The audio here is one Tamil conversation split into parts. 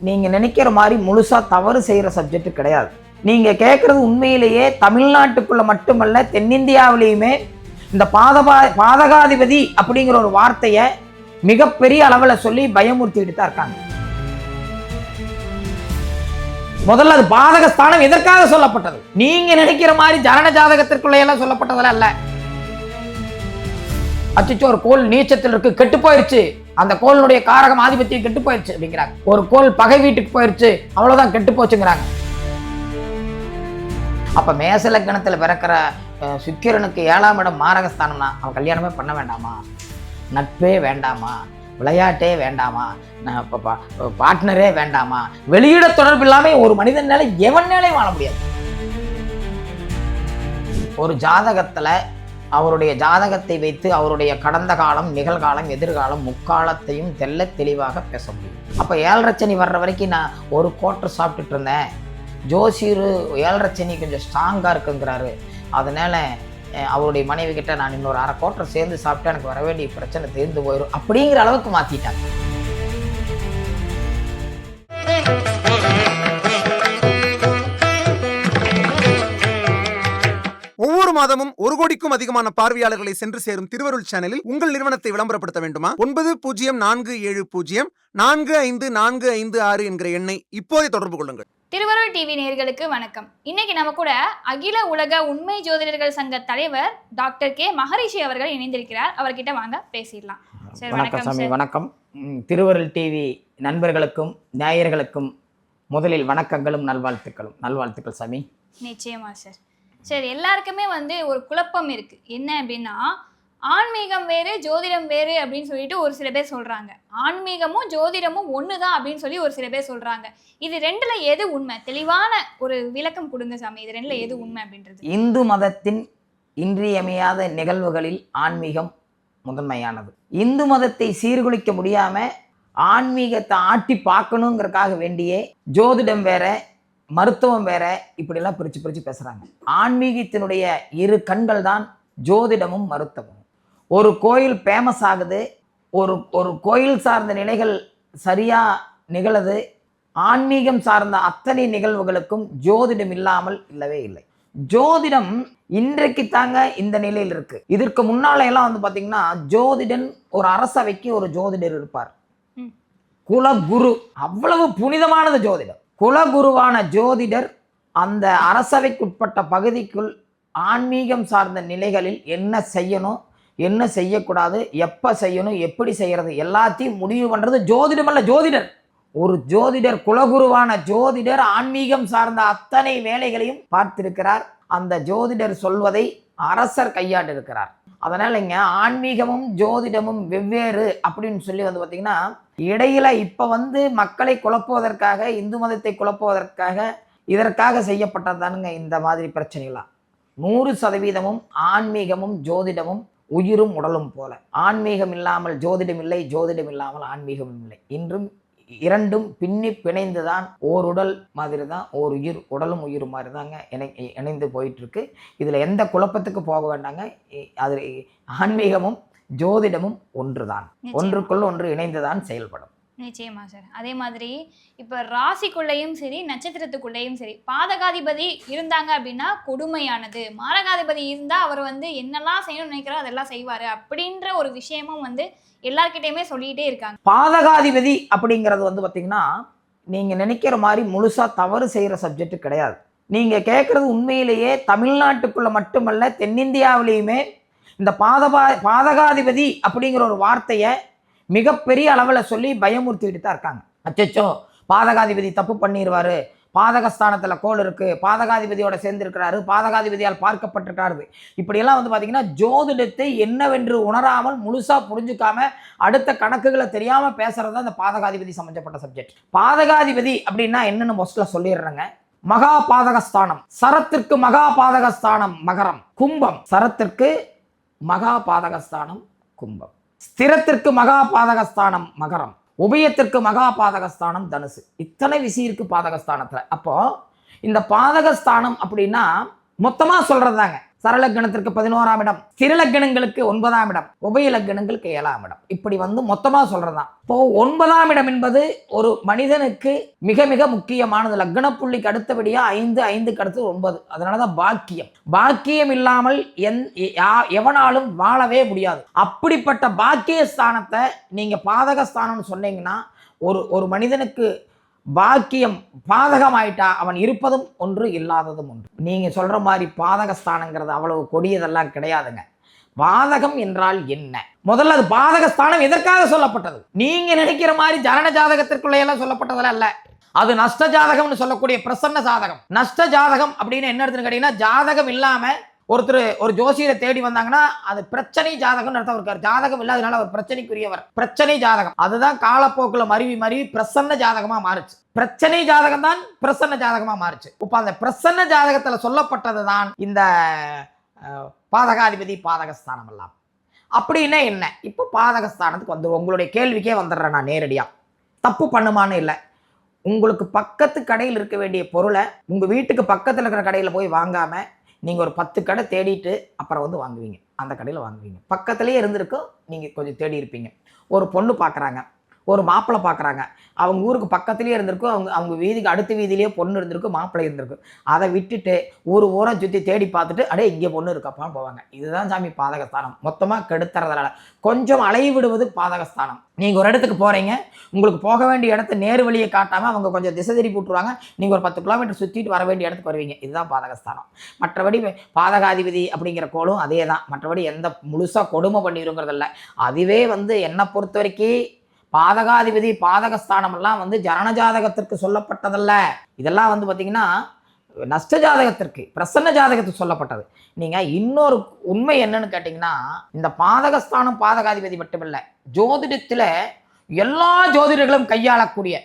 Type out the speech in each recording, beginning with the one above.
நீங்கள் நினைக்கிற மாதிரி முழுசாக தவறு செய்கிற சப்ஜெக்ட் கிடையாது. நீங்கள் கேட்குறது உண்மையிலேயே தமிழ்நாட்டுக்குள்ளே மட்டுமல்ல தென்னிந்தியாவிலேயுமே இந்த பாதபா பாதகாதிபதி அப்படிங்கிற ஒரு வார்த்தையை மிகப்பெரிய அளவில் சொல்லி பயமுறுத்திட்டு தான் இருக்காங்க. முதல்ல அது பாதக ஸ்தானம் எதற்காக சொல்லப்பட்டது? நீங்க நினைக்கிற மாதிரி ஜனன ஜாதகத்திற்குள்ள எல்லாம் சொல்லப்பட்டதெல்லாம் அல்ல அச்சோ ஒரு கோல் நீச்சத்தில் இருக்கு கெட்டு போயிருச்சு. அந்த கோளினுடைய காரகம் ஆதிபத்தியம் கெட்டு போயிருச்சு அப்படிங்கிறாங்க. ஒரு கோல் பகை வீட்டுக்கு போயிருச்சு அவ்வளவுதான் கெட்டு போச்சுங்கிறாங்க. அப்ப மேசல லக்னத்துல பிறக்கிற சுக்கிரனுக்கு ஏழாம் இடம் மாரகஸ்தானம்னா அவன் கல்யாணமே பண்ண வேண்டாமா? நட்பே வேண்டாமா? விளையாட்டே வேண்டாமா? பா- பார்ட்னரே வேண்டாமா? வெளியிட தொடர்பு இல்லாம ஒரு மனிதனால எவனாலே வாழ முடியாது. ஒரு ஜாதகத்துல அவருடைய ஜாதகத்தை வைத்து அவருடைய கடந்த காலம் நிகழ்காலம் எதிர்காலம் முக்காலத்தையும் தெல்ல தெளிவாக பேச முடியும். அப்போ ஏழரச்சனி வர்ற வரைக்கும் நான் ஒரு கோட்டர் சாப்பிட்டுட்டு இருந்தேன். ஜோசியர் ஏழரச்சனி கொஞ்சம் ஸ்ட்ராங்காக இருக்குங்கிறாரு. அதனால் அவருடைய மனைவி கிட்ட நான் இன்னொரு அரை கோட்டர் சேர்ந்து சாப்பிட்டா எனக்கு வர வேண்டிய பிரச்சனை தீர்ந்து போயிடும் அப்படிங்கிற அளவுக்கு மாற்றிட்டாங்க மாதமும் ஒரு கோடிக்கும் அதிகமான பார்வையாளர்களை சென்று சேரும் திருவருள் சேனலில் உங்கள் நிறுவனத்தை விளம்பரப்படுத்த வேண்டுமா? ஒன்பது பூஜ்ஜியம் நான்கு ஏழு பூஜ்ஜியம் நான்கு ஐந்து நான்கு ஐந்து ஆறு என்கிற எண்ணை இப்போதே தொடர்பு கொள்ளுங்கள். திருவருள் டிவி நேயர்களுக்கு வணக்கம். இன்னைக்கு நம்ம கூட அகில உலக உண்மை ஜோதிடர்கள் சங்க தலைவர் டாக்டர் கே. மகரிஷி அவர்கள் இணைந்திருக்கிறார். அவர்கிட்ட வாங்க பேசிடலாம். சரி வணக்கம் சாமி வணக்கம். திருவருள் டிவி நண்பர்களுக்கும் நேயர்களுக்கும் முதலில் வணக்கங்களும் நல்வாழ்த்துக்களும். நல்வாழ்த்துக்கள் சாமி. நிச்சயமா சார். சரி எல்லாருக்குமே வந்து ஒரு குழப்பம் இருக்கு. என்ன அப்படின்னா ஆன்மீகம் வேறு ஜோதிடம் வேறு அப்படின்னு சொல்லிட்டு ஒரு சில பேர் சொல்றாங்க. ஆன்மீகமும் ஜோதிடமும் ஒன்று தான் அப்படின்னு சொல்லி ஒரு சில பேர் சொல்றாங்க. இது ரெண்டுல எது உண்மை? தெளிவான ஒரு விளக்கம் கொடுங்க சாமி. இது ரெண்டுல எது உண்மை அப்படின்றது? இந்து மதத்தின் இன்றியமையாத நிகழ்வுகளில் ஆன்மீகம் முதன்மையானது. இந்து மதத்தை சீர்குலைக்க முடியாம ஆன்மீகத்தை ஆட்டி பார்க்கணுங்கிறதுக்காக வேண்டியே ஜோதிடம் வேற மருத்துவம் வேற இப்படிலாம் பிரிச்சு பிரிச்சு பேசுறாங்க. ஆன்மீகத்தினுடைய இரு கண்கள் தான் ஜோதிடமும் மருத்துவமும். ஒரு கோயில் ஃபேமஸ் ஆகுது ஒரு ஒரு கோயில் சார்ந்த நிலைகள் சரியா நிகழுது ஆன்மீகம் சார்ந்த அத்தனை நிகழ்வுகளுக்கும் ஜோதிடம் இல்லாமல் இல்லவே இல்லை. ஜோதிடம் இன்றைக்கு தாங்க இந்த நிலையில் இருக்கு. இதற்கு முன்னால எல்லாம் வந்து பாத்தீங்கன்னா ஜோதிடன் ஒரு அரசவைக்கு ஒரு ஜோதிடர் இருப்பார். ம். குலகுரு. அவ்வளவு புனிதமானது ஜோதிடம். குலகுருவான ஜோதிடர் அந்த அரசவைக்குட்பட்ட பகுதிக்குள் ஆன்மீகம் சார்ந்த நிலைகளில் என்ன செய்யணும் என்ன செய்யக்கூடாது எப்போ செய்யணும் எப்படி செய்கிறது எல்லாத்தையும் முடிவு பண்ணுறது ஜோதிடம் அல்ல ஜோதிடர். ஒரு ஜோதிடர் குலகுருவான ஜோதிடர் ஆன்மீகம் சார்ந்த அத்தனை வேலைகளையும் பார்த்திருக்கிறார். அந்த ஜோதிடர் சொல்வதை அரசர் கையாண்டிருக்கிறார். அதனால இங்க ஆன்மீகமும் ஜோதிடமும் வெவ்வேறு அப்படின்னு சொல்லி வந்து பார்த்தீங்கன்னா இடையில இப்போ வந்து மக்களை குழப்புவதற்காக இந்து மதத்தை குழப்புவதற்காக இதற்காக செய்யப்பட்டதானுங்க இந்த மாதிரி பிரச்சனைகளாம் நூறு சதவீதமும் ஆன்மீகமும் ஜோதிடமும் உயிரும் உடலும் போல. ஆன்மீகம் இல்லாமல் ஜோதிடம் இல்லை ஜோதிடம் இல்லாமல் ஆன்மீகமும் இல்லை. இன்றும் இரண்டும் பின்னி பிணைந்துதான் ஓர் உடல் மாதிரி தான் ஓர் உயிர் உடலும் உயிரும் மாதிரி தாங்க இணை இணைந்து போயிட்டு இருக்கு இதுல எந்த குழப்பத்துக்கு போக வேண்டாங்க. அது ஆன்மீகமும் ஜோதிடமும் ஒன்றுதான். நிச்சயமா. ஒன்றுக்குள் ஒன்று இணைந்துதான் செயல்படும். நிச்சயமா சார் அதே மாதிரி இப்போ ராசிக்குள்ளேயும் சரி நட்சத்திரத்துக்குள்ளேயும் சரி பாதகாதிபதி இருந்தாங்க அப்படின்னா கொடுமையானது. மாரகாதிபதி இருந்தால் அவர் வந்து என்னெல்லாம் செய்யணும்னு நினைக்கிறோ அதெல்லாம் செய்வார் அப்படின்ற ஒரு விஷயமும் வந்து எல்லார்கிட்டையுமே சொல்லிகிட்டே இருக்காங்க. பாதகாதிபதி அப்படிங்கிறது வந்து பார்த்தீங்கன்னா நீங்கள் நினைக்கிற மாதிரி முழுசாக தவறு செய்கிற சப்ஜெக்ட் கிடையாது. நீங்கள் கேட்குறது உண்மையிலேயே தமிழ்நாட்டுக்குள்ளே மட்டுமல்ல தென்னிந்தியாவிலேயுமே இந்த பாதபா பாதகாதிபதி அப்படிங்கிற ஒரு வார்த்தையை மிகப்பெரிய அளவில் சொல்லி பயமுறுத்திக்கிட்டு தான் இருக்காங்க. அச்சச்சோ பாதகாதிபதி தப்பு பண்ணிடுவாரு பாதகஸ்தானத்தில் கோல் இருக்குது பாதகாதிபதியோட சேர்ந்திருக்கிறாரு. பாதகாதிபதியால் பார்க்கப்பட்டிருக்காரு. இப்படியெல்லாம் வந்து பார்த்தீங்கன்னா ஜோதிடத்தை என்னவென்று உணராமல் முழுசாக புரிஞ்சுக்காம அடுத்த கணக்குகளை தெரியாமல் பேசுகிறது தான் இந்த பாதகாதிபதி சம்மந்தப்பட்ட சப்ஜெக்ட் பாதகாதிபதி அப்படின்னா என்னென்னு மொஸ்ட்ல சொல்லிடுறேங்க. மகா பாதகஸ்தானம். சரத்திற்கு மகா பாதகஸ்தானம் மகரம். கும்பம். சரத்திற்கு மகா பாதகஸ்தானம் கும்பம். ஸ்திரத்திற்கு மகா பாதகஸ்தானம் மகரம் உபயத்திற்கு மகா பாதகஸ்தானம் தனுசு. இத்தனை விசி இருக்கு பாதகஸ்தானத்துல. அப்போ இந்த பாதகஸ்தானம் அப்படின்னா மொத்தமாக சொல்றதுதாங்க. சரலக்கணத்திற்கு பதினோராம் இடம் சிறலக்கணங்களுக்கு ஒன்பதாம் இடம் உபயலக்கணங்களுக்கு ஏழாம் இடம். இப்படி வந்து மொத்தமா சொல்றதுதான். இப்போ ஒன்பதாம் இடம் என்பது ஒரு மனிதனுக்கு மிக மிக முக்கியமானது. லக்ன புள்ளிக்கு அடுத்தபடியா ஐந்து ஐந்துக்கு அடுத்து ஒன்பது. அதனாலதான் பாக்கியம். பாக்கியம் இல்லாமல் எந் யா- எவனாலும் வாழவே முடியாது. அப்படிப்பட்ட பாக்கிய ஸ்தானத்தை நீங்க பாதக ஸ்தானம்னு சொன்னீங்கன்னா ஒரு ஒரு மனிதனுக்கு பாக்கியம் பாதகமாயிட்டா அவன் இருப்பதும் ஒன்று இல்லாததும் ஒன்று. நீங்கள் சொல்கிற மாதிரி பாதகஸ்தானங்கிறது அவ்வளவு கொடியதெல்லாம் கிடையாதுங்க. பாதகம் என்றால் என்ன? முதல்ல அது பாதகஸ்தானம் எதற்காக சொல்லப்பட்டது? நீங்க நினைக்கிற மாதிரி ஜனன ஜாதகத்திற்குள்ளே எல்லாம் சொல்லப்பட்டதெல்லாம் அல்ல அது நஷ்ட ஜாதகம்னு சொல்லக்கூடிய பிரசன்ன ஜாதகம். நஷ்ட ஜாதகம் அப்படின்னு என்ன எடுத்துன்னு கேட்டீங்கன்னா ஜாதகம் இல்லாம ஒருத்தர் ஒரு ஜோசியரை தேடி வந்தாங்கன்னா அது பிரச்சனை ஜாதகம்னு அர்த்தம் இருக்கார். ஜாதகம் இல்லாதனால அவர் பிரச்சனைக்குரியவர். பிரச்சனை ஜாதகம். அதுதான் காலப்போக்கில் மருவி மருவி பிரசன்ன ஜாதகமாக மாறுச்சு. பிரச்சனை ஜாதகம் தான் பிரசன்ன ஜாதகமாக மாறுச்சு. இப்போ அந்த பிரசன்ன ஜாதகத்தில் சொல்லப்பட்டது தான் இந்த பாதகாதிபதி பாதகஸ்தானம் எல்லாம். அப்படின்னா என்ன? இப்போ பாதகஸ்தானத்துக்கு வந்து உங்களுடைய கேள்விக்கே வந்துடுறேன் நான் நேரடியாக தப்பு பண்ணுமான்னு இல்லை. உங்களுக்கு பக்கத்து கடையில் இருக்க வேண்டிய பொருளை உங்கள் வீட்டுக்கு பக்கத்தில் இருக்கிற கடையில் போய் வாங்காமல் நீங்கள் ஒரு பத்து கடை தேடிட்டு அப்புறம் வந்து வாங்குவீங்க. அந்த கடையில் வாங்குவீங்க. பக்கத்துலேயே இருந்திருக்கும் நீங்கள் கொஞ்சம் தேடி இருப்பீங்க. ஒரு பொண்ணு பார்க்குறாங்க ஒரு மாப்பிள்ளை பார்க்குறாங்க அவங்க ஊருக்கு பக்கத்துலேயே இருந்திருக்கும். அவங்க அவங்க வீதிக்கு அடுத்த வீதியிலேயே பொண்ணு இருந்திருக்கும் மாப்பிள்ளை இருந்திருக்கும். அதை விட்டுட்டு ஒரு ஊரம் சுற்றி தேடி பார்த்துட்டு அடே இங்கே பொண்ணு இருக்காப்பான்னு போவாங்க. இதுதான் சாமி பாதகஸ்தானம். மொத்தமாக கெடுத்துறதுனால கொஞ்சம் அலைய விடுவது பாதகஸ்தானம். நீங்கள் ஒரு இடத்துக்கு போகிறீங்க உங்களுக்கு போக வேண்டிய இடத்த நேர் வழியை காட்டாமல் அவங்க கொஞ்சம் திசை திருப்பி விட்டுருவாங்க. நீங்கள் ஒரு பத்து கிலோமீட்டர் சுற்றிட்டு வர வேண்டிய இடத்துக்கு வருவீங்க. இதுதான் பாதகஸ்தானம். மற்றபடி பாதகாதிபதி அப்படிங்கிற கோளும் அதே தான் மற்றபடி எந்த முழுசாக கொடுமை பண்ணிடுங்கிறதில்ல அதுவே வந்து என்னை பொறுத்த வரைக்கும் பாதகாதிபதி பாதகஸ்தானம் எல்லாம் வந்து ஜனன ஜாதகத்திற்கு சொல்லப்பட்டதல்ல. இதெல்லாம் வந்து பார்த்தீங்கன்னா நஷ்ட ஜாதகத்திற்கு பிரசன்ன ஜாதகத்துக்கு சொல்லப்பட்டது. நீங்கள் இன்னொரு உண்மை என்னன்னு கேட்டிங்கன்னா இந்த பாதகஸ்தானம் பாதகாதிபதி மட்டுமில்லை ஜோதிடத்தில் எல்லா ஜோதிடர்களும் கையாளக்கூடிய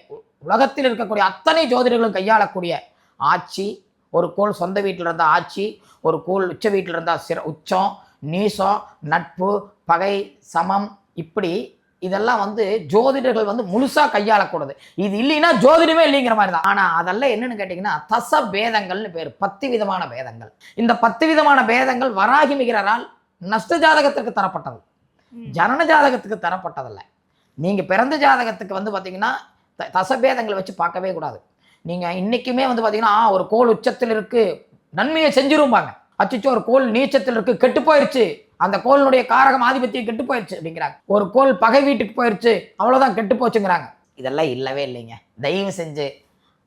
உலகத்தில் இருக்கக்கூடிய அத்தனை ஜோதிடர்களும் கையாளக்கூடிய ஆட்சி ஒரு கோள் சொந்த வீட்டில் இருந்தால் ஆட்சி ஒரு கோள் உச்ச வீட்டில் இருந்தால் சிற உச்சம் நீசம் நட்பு பகை சமம் இப்படி இதெல்லாம் வந்து ஜோதிடர்கள் வந்து முழுசா கையாளக்கூடாது. இது இல்லைன்னா ஜோதிடமே இல்லைங்கிற மாதிரி தான். ஆனா அதெல்லாம் என்னன்னு கேட்டிங்கன்னா தச பேதங்கள்னு பேர். பத்து விதமான பேதங்கள். இந்த பத்து விதமான பேதங்கள் வராகி மிகிறரால் நஷ்ட ஜாதகத்திற்கு தரப்பட்டது. ஜனன ஜாதகத்துக்கு தரப்பட்டதல்ல. நீங்க பிறந்த ஜாதகத்துக்கு வந்து பாத்தீங்கன்னா த- தசபேதங்களை வச்சு பார்க்கவே கூடாது. நீங்க இன்னைக்குமே வந்து பாத்தீங்கன்னா ஒரு கோள் உச்சத்தில் இருக்கு நன்மையை செஞ்சிரும்பாங்க. அச்சச்சோ ஒரு கோள் நீச்சத்தில் இருக்கு கெட்டு போயிருச்சு. அந்த கோளினுடைய காரகம் ஆதிபத்தியம் கெட்டு போயிடுச்சு அப்படிங்கிறாங்க. ஒரு கோள் பகை வீட்டுக்கு போயிடுச்சு அவ்வளோதான் கெட்டு போச்சுங்கிறாங்க. இதெல்லாம் இல்லவே இல்லைங்க. தயவு செஞ்சு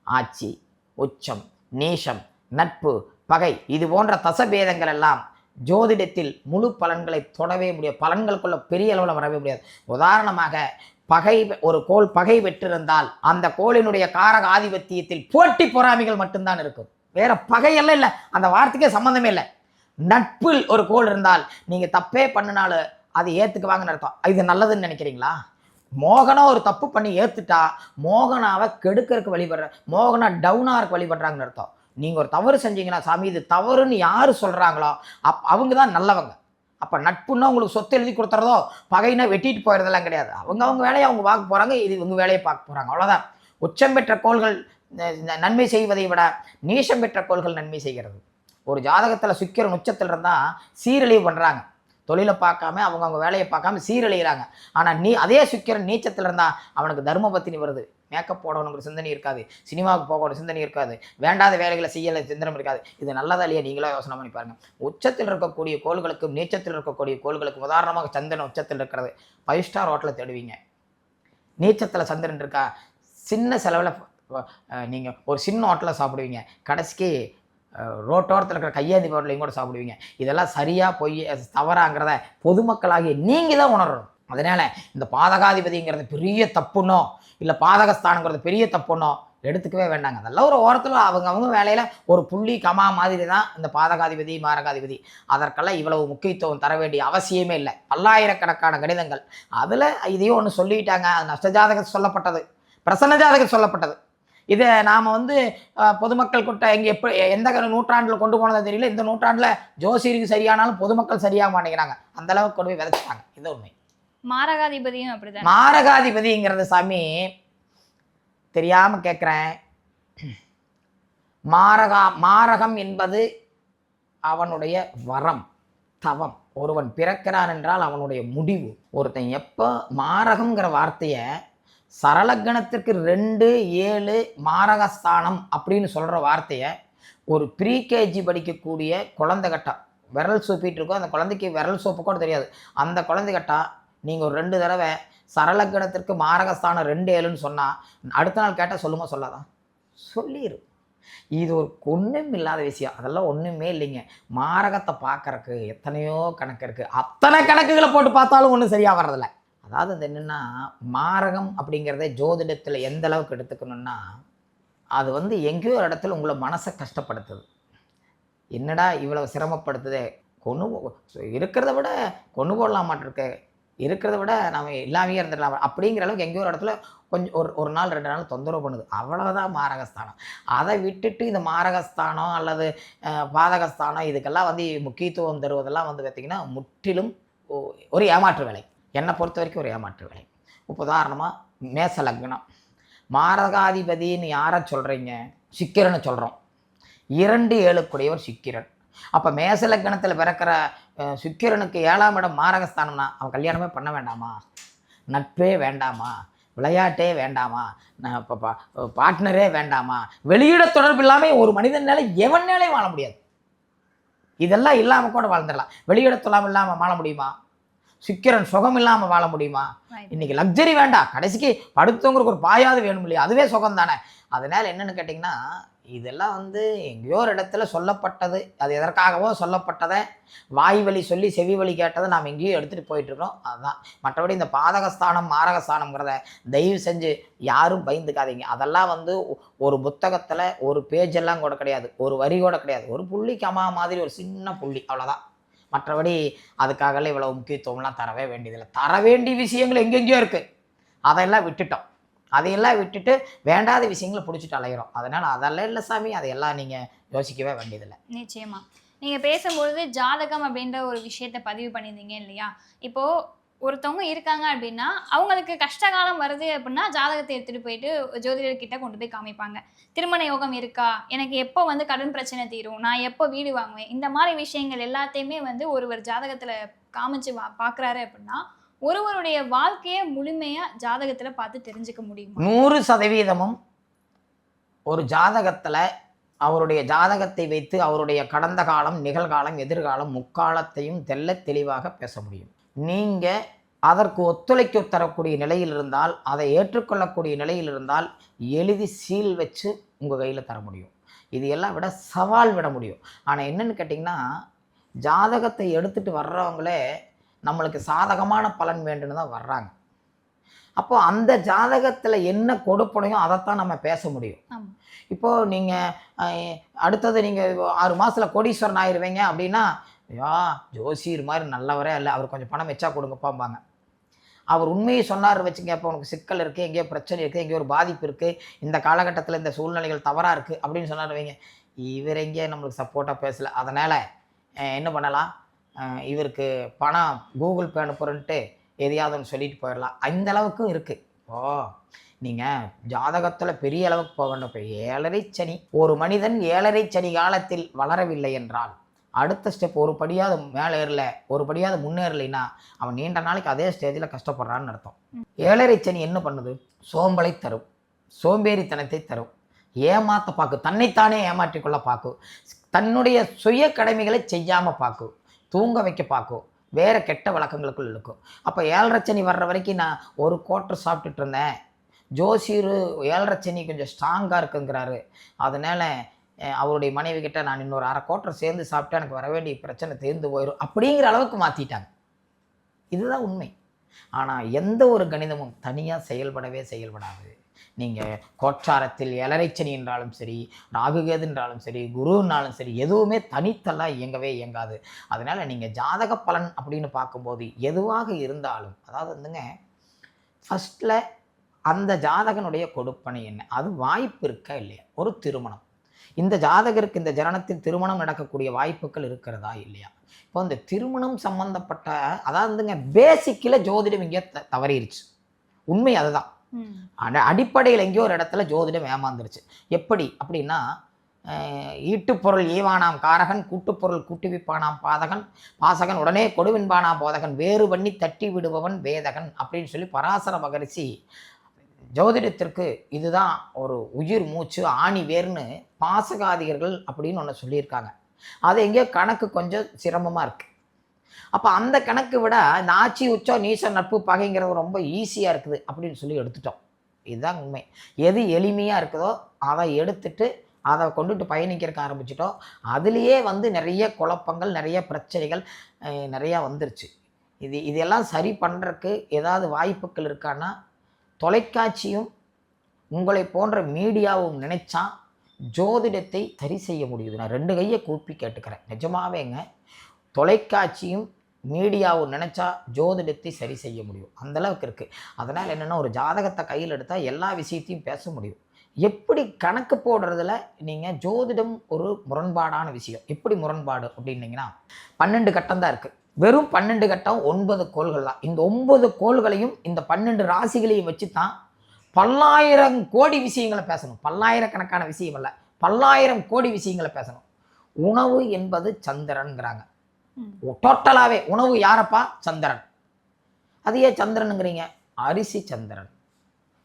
ஆட்சி உச்சம் நீஷம் நட்பு பகை இது போன்ற தசபேதங்கள் எல்லாம் ஜோதிடத்தில் முழு பலன்களை தொடவே முடியாது. பலன்களுக்குள்ள பெரிய அளவில் வரவே முடியாது. உதாரணமாக பகை ஒரு கோள் பகை பெற்றிருந்தால் அந்த கோளினுடைய காரக ஆதிபத்தியத்தில் போட்டி பொறாமைகள் மட்டும்தான் இருக்கும். வேற பகையெல்லாம் இல்லை. அந்த வார்த்தைக்கே சம்மந்தமே இல்லை. நட்பில் ஒரு கோள் இருந்தால் நீங்கள் தப்பே பண்ணினாலும் அதை ஏற்றுக்குவாங்கன்னு அர்த்தம். இது நல்லதுன்னு நினைக்கிறீங்களா? மோகனா ஒரு தப்பு பண்ணி ஏற்றுட்டா மோகனாவை கெடுக்கறதுக்கு வழிபடுற மோகனா டவுனாக இருக்க வழிபடுறாங்கன்னு அர்த்தம். நீங்கள் ஒரு தவறு செஞ்சீங்கன்னா சாமி இது தவறுன்னு யார் சொல்கிறாங்களோ அப் அவங்க தான் நல்லவங்க. அப்போ நட்புன்னா உங்களுக்கு சொத்து எழுதி கொடுத்துறதோ பகைனா வெட்டிட்டு போயிடுறதெல்லாம் கிடையாது. அவங்க அவங்க வேலையை அவங்க பார்க்க போகிறாங்க இது இவங்க வேலையை பார்க்க போகிறாங்க அவ்வளோதான் உச்சம் பெற்ற கோள்கள் நன்மை செய்வதை விட நீச்சம் பெற்ற கோள்கள் நன்மை செய்கிறது. ஒரு ஜாதகத்தில் சுக்கிரன் உச்சத்தில் இருந்தால் சீரழிவு பண்ணுறாங்க தொழிலை பார்க்காம அவங்க அவங்க வேலையை பார்க்காம சீரழிகிறாங்க. ஆனால் நீ அதே சுக்கிரன் நீச்சத்தில் இருந்தால் அவனுக்கு தர்ம பத்தினி வருது. மேக்கப் போடணுங்கிற சிந்தனை இருக்காது. சினிமாவுக்கு போகணும் சிந்தனை இருக்காது. வேண்டாத வேலைகளை செய்யல சிந்தனம் இருக்காது. இது நல்லதா இல்லையா? நீங்களே யோசனை பண்ணி பாருங்க. உச்சத்தில் இருக்கக்கூடிய கோள்களுக்கும் நீச்சத்தில் இருக்கக்கூடிய கோள்களுக்கும் உதாரணமாக சந்திரன் உச்சத்தில் இருக்கிறது. ஃபைவ் ஸ்டார் ஹோட்டலில் தேடுவீங்க. நீச்சத்தில் சந்திரன் இருக்கா? சின்ன செலவில் நீங்கள் ஒரு சின்ன ஹோட்டலில் சாப்பிடுவீங்க. கடைசிக்கு ரோட்டோரத்தில் இருக்கிற கையேந்தி பொருளையும் கூட சாப்பிடுவீங்க. இதெல்லாம் சரியாக பொய் தவறாங்கிறத பொதுமக்களாகிய நீங்கள் தான் உணரணும். அதனால் இந்த பாதகாதிபதிங்கிறது பெரிய தப்புனோ இல்லை பாதகஸ்தானங்கிறது பெரிய தப்புனோ எடுத்துக்கவே வேண்டாங்க. அதெல்லாம் ஒரு ஓரத்தில் அவங்க அவங்க வேலையில் ஒரு புள்ளி கமா மாதிரி தான் இந்த பாதகாதிபதி மாரகாதிபதி. அதற்கெல்லாம் இவ்வளவு முக்கியத்துவம் தர வேண்டிய அவசியமே இல்லை. பல்லாயிரக்கணக்கான கணிதங்கள் அதில் இதையும் ஒன்று சொல்லிட்டாங்க. அது நஷ்டஜாதகம் சொல்லப்பட்டது. பிரசன்ன ஜாதகம் சொல்லப்பட்டது. இதை நாம் வந்து பொதுமக்கள் கிட்ட எங்கே எப்போ எந்த நூற்றாண்டில் கொண்டு போனது தெரியல. இந்த நூற்றாண்டில் ஜோசியருக்கு சரியானாலும் பொதுமக்கள் சரியாக மாட்டேங்கிறாங்க அந்த அளவுக்கு கொண்டு போய் விதைச்சிட்டாங்க. இது உண்மை. மாரகாதிபதியும் அப்படிதான்? மாரகாதிபதிங்கிறது சாமி தெரியாம கேட்குறேன் மாரகா மாரகம் என்பது அவனுடைய வரம் தவம். ஒருவன் பிறக்கிறான் என்றால் அவனுடைய முடிவு. ஒருத்தன் எப்போ மாரகம்ங்கிற வார்த்தையை சரலக்கணத்திற்கு ரெண்டு ஏழு மாரகஸ்தானம் அப்படின்னு சொல்கிற வார்த்தையை ஒரு ப்ரீகேஜி படிக்கக்கூடிய குழந்தை கட்டா விரல் சூப்பிட்டு இருக்கோ அந்த குழந்தைக்கு விரல் சோப்பு கூட தெரியாது. அந்த குழந்தை கட்டா நீங்கள் ஒரு ரெண்டு தடவை சரலக்கணத்திற்கு மாரகஸ்தானம் ரெண்டு ஏழுன்னு சொன்னால் அடுத்த நாள் கேட்டால் சொல்லுமா சொல்லாதான் சொல்லிடு இது ஒரு ஒன்றும் இல்லாத விஷயம். அதெல்லாம் ஒன்றுமே இல்லைங்க. மாரகத்தை பார்க்கறக்கு எத்தனையோ கணக்கு இருக்குது அத்தனை கணக்குகளை போட்டு பார்த்தாலும் ஒன்றும் சரியாக வர்றதில்லை. அதாவது அது என்னென்னா மாரகம் அப்படிங்கிறத ஜோதிடத்தில் எந்த அளவுக்கு எடுத்துக்கணும்னா அது வந்து எங்கேயோ ஒரு இடத்துல உங்களை மனசை கஷ்டப்படுத்துது. என்னடா இவ்வளோ சிரமப்படுத்துதே? கொண்டு இருக்கிறத விட கொண்டு போடலாம் மாட்டிருக்க. இருக்கிறத விட நம்ம எல்லாமே இருந்துடலாம் அப்படிங்கிற அளவுக்கு எங்கேயோ ஒரு இடத்துல கொஞ்சம் ஒரு ஒரு நாள் ரெண்டு நாள் தொந்தரவு பண்ணுது. அவ்வளோதான் மாரகஸ்தானம். அதை விட்டுட்டு இந்த மாரகஸ்தானம் அல்லது பாதகஸ்தானம் இதுக்கெல்லாம் வந்து முக்கியத்துவம் தருவதெல்லாம் வந்து பார்த்திங்கன்னா முற்றிலும் ஒ- ஒரு ஏமாற்று வேலை. என்னை பொறுத்த வரைக்கும் ஒரு ஏமாற்று வேலை. இப்போ உதாரணமாக மேச லக்னம். மாரகாதிபதின்னு யாரை சொல்கிறீங்க சிக்கிரன்னு சொல்கிறோம் இரண்டு ஏழுக்குடையவர் சிக்கிரன். அப்போ மேச லக்னத்தில் பிறக்கிற சுக்கிரனுக்கு ஏழாம் இடம் மாரகஸ்தானம்னா அவன் கல்யாணமே பண்ண வேண்டாமா? நட்பே வேண்டாமா? விளையாட்டே வேண்டாமா? நான் இப்போ பா பார்ட்னரே வேண்டாமா? வெளியிட தொடர்பு இல்லாமல் ஒரு மனிதனால எவன்னாலையும் வாழ முடியாது. இதெல்லாம் இல்லாமல் கூட வாழ்ந்துடலாம். வெளியிட தொழாமல் இல்லாமல் வாழ முடியுமா? சுக்கிரன் சுகம் இல்லாமல் வாழ முடியுமா. இன்னைக்கு லக்ஸரி வேண்டாம் கடைசிக்கு படுத்தவங்களுக்கு ஒரு பாயாவது வேணும் இல்லையா? அதுவே சுகம் தானே அதனால என்னன்னு கேட்டிங்கன்னா இதெல்லாம் வந்து எங்கேயோ ஒரு இடத்துல சொல்லப்பட்டது. அது எதற்காகவோ சொல்லப்பட்டதை வாய் வழி சொல்லி செவி வழி கேட்டதை நாம் எங்கேயோ எடுத்துகிட்டு போயிட்டுருக்கோம் அதுதான். மற்றபடி இந்த பாதகஸ்தானம் மாரகஸ்தானம்ங்கிறத தயவு செஞ்சு யாரும் பயந்துக்காதீங்க. அதெல்லாம் வந்து ஒரு புத்தகத்தில் ஒரு பேஜ் எல்லாம் கூட கிடையாது. ஒரு வரி கூட கிடையாது. ஒரு புள்ளி கமா மாதிரி ஒரு சின்ன புள்ளி. அவ்வளோதான் மற்றபடி அதுக்காகலாம் இவ்வளவு முக்கியத்துவம்லாம் தரவே வேண்டியதில்லை. தர வேண்டிய விஷயங்கள் எங்கெங்கேயோ இருக்குது அதையெல்லாம் விட்டுட்டோம். அதையெல்லாம் விட்டுட்டு வேண்டாத விஷயங்களை பிடிச்சிட்டு அலைகிறோம் அதனால் அதெல்லாம் இல்லை சாமி. அதையெல்லாம் நீங்கள் யோசிக்கவே வேண்டியதில்லை. நிச்சயமாக நீங்கள் பேசும்பொழுது ஜாதகம் அப்படின்ற ஒரு விஷயத்த பதிவு பண்ணியிருந்தீங்க இல்லையா? இப்போது ஒருத்தவங்க இருக்காங்க அப்படின்னா அவங்களுக்கு கஷ்டகாலம் வருது அப்படின்னா ஜாதகத்தை எடுத்துகிட்டு போயிட்டு ஜோதிடர்கிட்ட கொண்டு போய் காமிப்பாங்க. திருமண யோகம் இருக்கா? எனக்கு எப்போ வந்து கடன் பிரச்சனை தீரும்? நான் எப்போ வீடு வாங்குவேன்? இந்த மாதிரி விஷயங்கள் எல்லாத்தையுமே வந்து ஒருவர் ஜாதகத்தில் காமிச்சு வா பார்க்குறாரு அப்படின்னா ஒருவருடைய வாழ்க்கையை முழுமையாக ஜாதகத்தில் பார்த்து தெரிஞ்சுக்க முடியும்? நூறு சதவீதமும் ஒரு ஜாதகத்தில் அவருடைய ஜாதகத்தை வைத்து அவருடைய கடந்த காலம் நிகழ்காலம் எதிர்காலம் முக்காலத்தையும் தெல்ல தெளிவாக பேச முடியும். நீங்கள் அதற்கு ஒத்துழைக்க தரக்கூடிய நிலையில் இருந்தால் அதை ஏற்றுக்கொள்ளக்கூடிய நிலையில் இருந்தால் எழுதி சீல் வச்சு உங்கள் கையில் தர முடியும். இது எல்லாம் விட சவால் விட முடியும். ஆனால் என்னன்னு கேட்டிங்கன்னா ஜாதகத்தை எடுத்துட்டு வர்றவங்களே நம்மளுக்கு சாதகமான பலன் வேண்டும்னு தான் வர்றாங்க. அப்போ அந்த ஜாதகத்தில் என்ன கொடுப்பனையோ அதைத்தான் நம்ம பேச முடியும். இப்போது நீங்கள் அடுத்தது நீங்கள் ஆறு மாதத்தில் கோடீஸ்வரன் ஆயிருவீங்க அப்படின்னா யா ஜோசியர் மாதிரி நல்லவரே இல்லை அவர் கொஞ்சம் பணம் வச்சா கொடுங்கப்பாம்பாங்க. அவர் உண்மையை சொன்னார் வச்சுங்க இப்போ உனக்கு சிக்கல் இருக்குது எங்கேயோ பிரச்சனை இருக்குது எங்கேயோ ஒரு பாதிப்பு இருக்குது இந்த காலகட்டத்தில் இந்த சூழ்நிலைகள் தவறாக இருக்குது அப்படின்னு சொன்னார் வைங்க. இவர் எங்கேயோ நம்மளுக்கு சப்போர்ட்டாக பேசலை. அதனால் என்ன பண்ணலாம்? இவருக்கு பணம் கூகுள் பே அனுப்புறேன்ட்டு எதையாவது ஒன்று சொல்லிட்டு போயிடலாம். அந்த அளவுக்கும் இருக்குது ஓ நீங்கள் ஜாதகத்தில் பெரிய அளவுக்கு போக வேண்டும். இப்போ ஏழரை சனி ஒரு மனிதன் ஏழரை சனி காலத்தில் வளரவில்லை என்றால் அடுத்த ஸ்டெப் ஒரு படியாவது மேலே ஏறல ஒரு படியாவது முன்னேறலைன்னா அவன் நீண்ட நாளைக்கு அதே ஸ்டேஜில் கஷ்டப்படுறான்னு அர்த்தம். ஏழரை சனி என்ன பண்ணுது? சோம்பலை தரும். சோம்பேறித்தனத்தை தரும். ஏமாத்த பார்க்கும் தன்னைத்தானே ஏமாற்றிக்கொள்ள பார்க்கும் தன்னுடைய சுய கடமைகளை செய்யாமல் பார்க்கும் தூங்க வைக்க பார்க்கும் வேற கெட்ட வழக்கங்களுக்குள் இருக்கும் அப்போ ஏழரை சனி வர்ற வரைக்கும் நான் ஒரு கோட்டர் சாப்பிட்டுட்டு இருந்தேன். ஜோசியர் ஏழரை சனி கொஞ்சம் ஸ்ட்ராங்காக இருக்குங்கிறாரு. அதனால அவருடைய மனைவி கிட்ட நான் இன்னொரு அரை கோட்டர் சேர்ந்து சாப்பிட்டா எனக்கு வர வேண்டிய பிரச்சனை தீர்ந்து போயிடும் அப்படிங்கிற அளவுக்கு மாற்றிட்டாங்க இதுதான் உண்மை. ஆனால் எந்த ஒரு கணிதமும் தனியாக செயல்படவே செயல்படாது. நீங்கள் கோச்சாரத்தில் எலரைச்சனி என்றாலும் சரி ராகுகேது என்றாலும் சரி குருன்னாலும் சரி எதுவுமே தனித்தெல்லாம் இயங்கவே இயங்காது. அதனால் நீங்கள் ஜாதக பலன் அப்படின்னு பார்க்கும்போது எதுவாக இருந்தாலும் அதாவது வந்துங்க ஃபஸ்ட்டில் அந்த ஜாதகனுடைய கொடுப்பனை என்ன? அது வாய்ப்பு இருக்கா இல்லையா? ஒரு திருமணம். இந்த ஜாதகருக்கு இந்த ஜனனத்தில் திருமணம் நடக்கக்கூடிய வாய்ப்புகள் இருக்கிறதா இல்லையா? இப்போ இந்த திருமணம் சம்பந்தப்பட்ட அதாவது வந்துங்க பேசிக்கில் ஜோதிடம் இங்கே த தவறிடுச்சு உண்மை அதுதான். அட அடிப்படையில் எங்கேயோ ஒரு இடத்துல ஜோதிடம் ஏமாந்துருச்சு. எப்படி? அப்படின்னா ஈட்டுப்பொருள் ஈவானாம் காரகன் கூட்டுப்பொருள் கூட்டுவிப்பானாம் பாதகன் பாசகன் உடனே கொடுவின்பானாம் போதகன் வேறு பண்ணி தட்டி விடுபவன் வேதகன் அப்படின்னு சொல்லி பராசர மகரிஷி ஜோதிடத்திற்கு இதுதான் ஒரு உயிர் மூச்சு ஆணி வேர்னு பாசகாதிகர்கள் அப்படின்னு ஒன்று சொல்லியிருக்காங்க. அது எங்கேயோ கணக்கு கொஞ்சம் சிரமமாக இருக்குது அப்போ அந்த கணக்கு விட இந்த ஆட்சி உச்சம் நீச நட்பு பகைங்கிறது ரொம்ப ஈஸியாக இருக்குது அப்படின்னு சொல்லி எடுத்துட்டோம். இதுதான் உண்மை. எது எளிமையாக இருக்குதோ அதை எடுத்துட்டு அதை கொண்டுட்டு பயணிக்கிறக்க ஆரம்பிச்சிட்டோம். அதுலேயே வந்து நிறைய குழப்பங்கள் நிறைய பிரச்சனைகள் நிறையா வந்துருச்சு. இது இதெல்லாம் சரி பண்ணுறதுக்கு ஏதாவது வாய்ப்புகள் இருக்கான்னா தொலைக்காட்சியும் உங்களை போன்ற மீடியாவும் நினைச்சா ஜோதிடத்தை சரி செய்ய முடியுது. நான் ரெண்டு கையை கூப்பி கேட்டுக்கிறேன். நிஜமாவேங்க தொலைக்காட்சியும் மீடியாவும் நினச்சா ஜோதிடத்தை சரி செய்ய முடியும். அந்தளவுக்கு இருக்குது அதனால் என்னென்னா ஒரு ஜாதகத்தை கையில் எடுத்தால் எல்லா விஷயத்தையும் பேச முடியும். எப்படி கணக்கு போடுறதுல நீங்கள் ஜோதிடம் ஒரு முரண்பாடான விஷயம். எப்படி முரண்பாடு அப்படின்னீங்கன்னா பன்னெண்டு கட்டம் தான் இருக்குது வெறும் பன்னெண்டு கட்டம் ஒன்பது கோள்கள் தான். இந்த ஒன்பது கோள்களையும் இந்த பன்னெண்டு ராசிகளையும் வச்சு தான் பல்லாயிரம் கோடி விஷயங்களை பேசணும். பல்லாயிரக்கணக்கான விஷயம் இல்லை பல்லாயிரம் கோடி விஷயங்களை பேசணும். உணவு என்பது சந்திரன்கிறாங்க ம். டோட்டலாகவே உணவு யாரப்பா? சந்திரன். அது ஏன் சந்திரனுங்கிறீங்க? அரிசி சந்திரன்.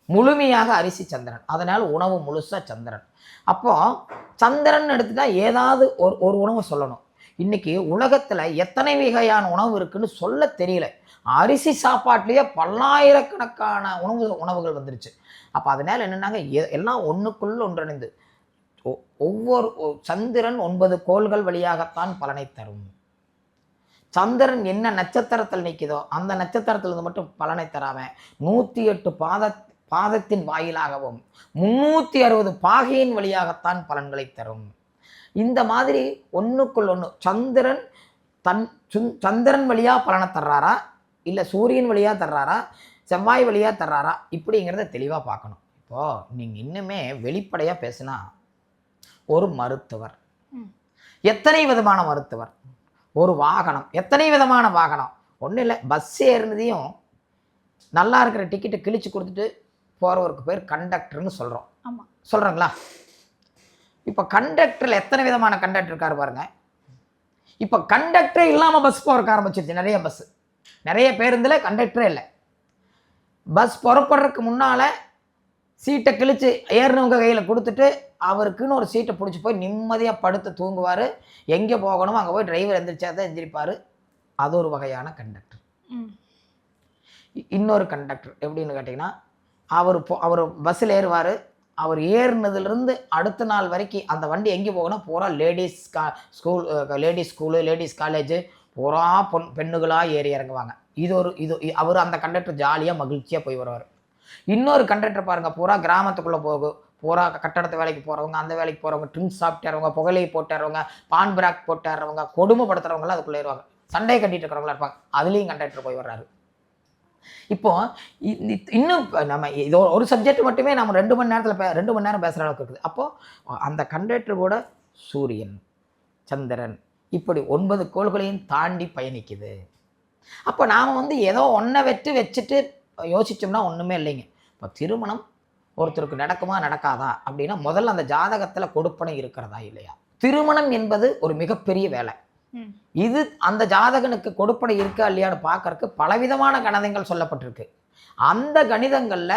முழுமையாக அரிசி சந்திரன். அதனால் உணவு முழுசா சந்திரன். அப்போ சந்திரன் எடுத்துட்டா ஏதாவது ஒரு ஒரு உணவு சொல்லணும். இன்னைக்கு உலகத்தில் எத்தனை வகையான உணவு இருக்குன்னு சொல்ல தெரியல. அரிசி சாப்பாட்லேயே பல்லாயிரக்கணக்கான உணவு உணவுகள் வந்துருச்சு. அப்போ அதனால் என்னென்னாங்க எ- எல்லாம் ஒன்றுக்குள்ள ஒன்றிணைந்து. ஒ- ஒவ்வொரு சந்திரன் ஒன்பது கோள்கள் வழியாகத்தான் பலனை தரும். சந்திரன் என்ன நட்சத்திரத்தில் நிற்கிதோ அந்த நட்சத்திரத்திலிருந்து மட்டும் பலனை தராமல் நூற்றி எட்டு பாத பாதத்தின் வாயிலாகவும் முன்னூற்றி அறுபது பாகையின் வழியாகத்தான் பலன்களை தரும். இந்த மாதிரி ஒன்றுக்குள் ஒன்று சந்திரன் தன் சுந்- சந்திரன் வழியாக பலனை தர்றாரா? இல்லை சூரியன் வழியாக தர்றாரா? செவ்வாய் வழியாக தர்றாரா? இப்படிங்கிறத தெளிவாக பார்க்கணும். இப்போது நீங்கள் இன்னுமே வெளிப்படையாக பேசுனா ஒரு மருத்துவர். எத்தனை விதமான மருத்துவர்? ஒரு வாகனம். எத்தனை விதமான வாகனம்? ஒன்றும் இல்லை. பஸ் ஏறினதையும் நல்லா இருக்கிற டிக்கெட்டை கிழிச்சு கொடுத்துட்டு போகிறவருக்கு பேர் கண்டக்டர்னு சொல்கிறோம் ஆமா. சொல்கிறோங்களா இப்போ கண்டக்டரில் எத்தனை விதமான கண்டக்டர் இருக்காரு பாருங்க. இப்போ கண்டக்டரே இல்லாமல் பஸ் போகிறக்க ஆரம்பிச்சிருச்சு. நிறைய பஸ் நிறைய பேருந்தில் கண்டக்டரே இல்லை. பஸ் புறப்படுறதுக்கு முன்னால் சீட்டை கிழிச்சு ஏறினவங்க கையில் கொடுத்துட்டு அவருக்குன்னு ஒரு சீட்டை பிடிச்சி போய் நிம்மதியாக படுத்து தூங்குவார். எங்கே போகணுமோ அங்கே போய் டிரைவர் எந்திரிச்சா தான் எந்திரிப்பார். அது ஒரு வகையான கண்டக்டர் இன்னொரு கண்டக்டர் எப்படின்னு கேட்டிங்கன்னா அவர் போ அவர் பஸ்ஸில் ஏறுவார். அவர் ஏறினதுலேருந்து அடுத்த நாள் வரைக்கும் அந்த வண்டி எங்கே போகணும் பூரா லேடிஸ் கா school ladies school ladies college பூரா பொன் பெண்ணுகளாக ஏறி இறங்குவாங்க. இது ஒரு இது அவர் அந்த கண்டக்டர் ஜாலியாக மகிழ்ச்சியாக போய் வருவார். இன்னொரு கண்டக்டர் பாருங்கள் பூரா கிராமத்துக்குள்ளே போகும் பூரா கட்டடத்து வேலைக்கு போகிறவங்க அந்த வேலைக்கு போகிறவங்க ட்ரிங்க்ஸ் சாப்பிட்டுறவங்க புகழை போட்டுறவங்க பான் பிராக் போட்டுறவங்க கொடுமைப்படுத்துறவங்களாம் அதுக்குள்ளே ஏறுவாங்க. சண்டையை கட்டிட்டு இருக்கிறவங்களா இருப்பாங்க. அதுலேயும் கண்டக்டர் போய் வர்றாரு. இப்போ இன்னும் நம்ம இதோ ஒரு- சப்ஜெக்ட் மட்டுமே நம்ம ரெண்டு மணி நேரத்தில் பே ரெண்டு மணி நேரம் பேசுகிற அளவுக்கு இருக்குது. அப்போது அந்த கண்டக்டர் கூட சூரியன் சந்திரன் இப்படி ஒன்பது கோள்களையும் தாண்டி பயணிக்குது. அப்போ நாம் வந்து ஏதோ ஒன்றை வெட்டு வச்சுட்டு யோசித்தோம்னா ஒன்றுமே இல்லைங்க. இப்போ திருமணம் ஒருத்தருக்கு நடக்குமா நடக்காதா அப்படின்னா முதல்ல அந்த ஜாதகத்தில் கொடுப்பனை இருக்கிறதா இல்லையா? திருமணம் என்பது ஒரு மிகப்பெரிய வேலை. இது அந்த ஜாதகனுக்கு கொடுப்பனை இருக்கா இல்லையான்னு பார்க்கறக்கு பலவிதமான கணிதங்கள் சொல்லப்பட்டிருக்கு. அந்த கணிதங்களில்